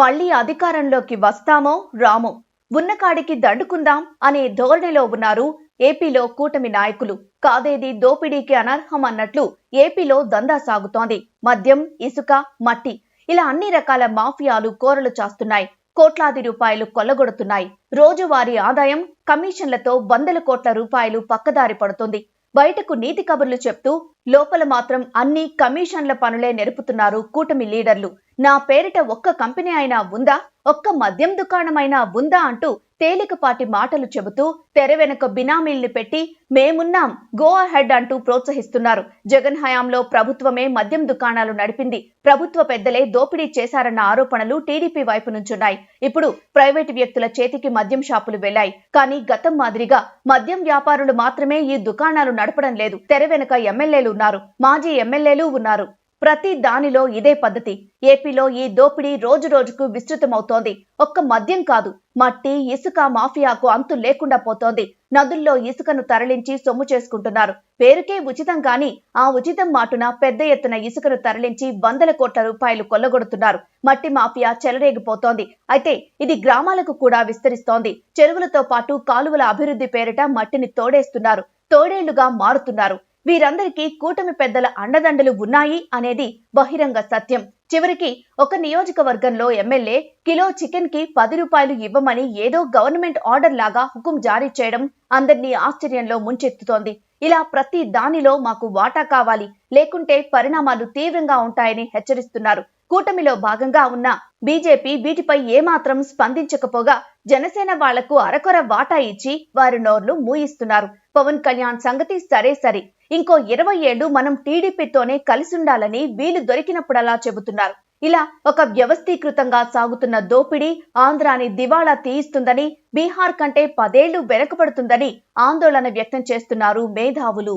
మళ్ళీ అధికారంలోకి వస్తామో రామో? ఉన్నకాడికి దండుకుందాం అనే ధోరణిలో ఉన్నారు ఏపీలో కూటమి నాయకులు. కాదేది దోపిడీకి అనర్హం అన్నట్లు ఏపీలో దందా సాగుతోంది. మద్యం ఇసుక మట్టి ఇలా అన్ని రకాల మాఫియాలు కోరలు చాస్తున్నాయి. కోట్లాది రూపాయలు కొల్లగొడుతున్నాయి. రోజువారీ ఆదాయం కమిషన్లతో వందల కోట్ల రూపాయలు పక్కదారి పడుతుంది. బయటకు నీతి కబుర్లు చెప్తూ లోపల మాత్రం అన్ని కమిషన్ల పనులే నెరుపుతున్నారు కూటమి లీడర్లు. నా పేరిట ఒక్క కంపెనీ అయినా ఉందా? ఒక్క మద్యం దుకాణమైనా ఉందా అంటూ తేలికపాటి మాటలు చెబుతూ తెర వెనుక బినామీల్ని పెట్టి మేమున్నాం గో అహెడ్ అంటూ ప్రోత్సహిస్తున్నారు. జగన్ హయాంలో ప్రభుత్వమే మద్యం దుకాణాలు నడిపింది. ప్రభుత్వ పెద్దలే దోపిడీ చేశారన్న ఆరోపణలు టీడీపీ వైపు నుంచున్నాయి. ఇప్పుడు ప్రైవేటు వ్యక్తుల చేతికి మద్యం షాపులు వెళ్ళాయి కానీ గతం మాదిరిగా మద్యం వ్యాపారులు మాత్రమే ఈ దుకాణాలు నడపడం లేదు. తెర వెనుక ఎమ్మెల్యేలు ఉన్నారు. మాజీ ఎమ్మెల్యేలు ఉన్నారు. ప్రతి దానిలో ఇదే పద్ధతి. ఏపీలో ఈ దోపిడీ రోజు రోజుకు విస్తృతమవుతోంది. ఒక్క మద్యం కాదు. మట్టి ఇసుక మాఫియాకు అంతు లేకుండా పోతోంది. నదుల్లో ఇసుకను తరలించి సొమ్ము చేసుకుంటున్నారు. పేరుకే ఉచితం కానీ ఆ ఉచితం మాటున పెద్ద ఎత్తున ఇసుకను తరలించి వందల కోట్ల రూపాయలు కొల్లగొడుతున్నారు. మట్టి మాఫియా చెలరేగిపోతోంది. అయితే ఇది గ్రామాలకు కూడా విస్తరిస్తోంది. చెరువులతో పాటు కాలువల అభివృద్ధి పేరిట మట్టిని తోడేస్తున్నారు. తోడేళ్ళుగా మారుతున్నారు. వీరందరికీ కూటమి పెద్దల అండదండలు ఉన్నాయి అనేది బహిరంగ సత్యం. చివరికి ఒక నియోజకవర్గంలో ఎమ్మెల్యే కిలో చికెన్కి పది రూపాయలు ఇవ్వమని ఏదో గవర్నమెంట్ ఆర్డర్ లాగా హుకుం జారీ చేయడం అందరినీ ఆశ్చర్యంలో ముంచెత్తుతోంది. ఇలా ప్రతి దానిలో మాకు వాటా కావాలి. లేకుంటే పరిణామాలు తీవ్రంగా ఉంటాయని హెచ్చరిస్తున్నారు. కూటమిలో భాగంగా ఉన్న బీజేపీ వీటిపై ఏమాత్రం స్పందించకపోగా జనసేన వాళ్ళకు అరకొర వాటా ఇచ్చి వారి నోర్లు మూయిస్తున్నారు. పవన్ కళ్యాణ్ సంగతి సరే సరే. ఇంకో ఇరవై ఏళ్ళు మనం టీడీపీతోనే కలిసుండాలని వీలు దొరికినప్పుడలా చెబుతున్నారు. ఇలా ఒక వ్యవస్థీకృతంగా సాగుతున్న దోపిడీ ఆంధ్రాని దివాళా తీయిస్తుందని బీహార్ కంటే పదేళ్ళు వెనకబడుతుందని ఆందోళన వ్యక్తం చేస్తున్నారు మేధావులు.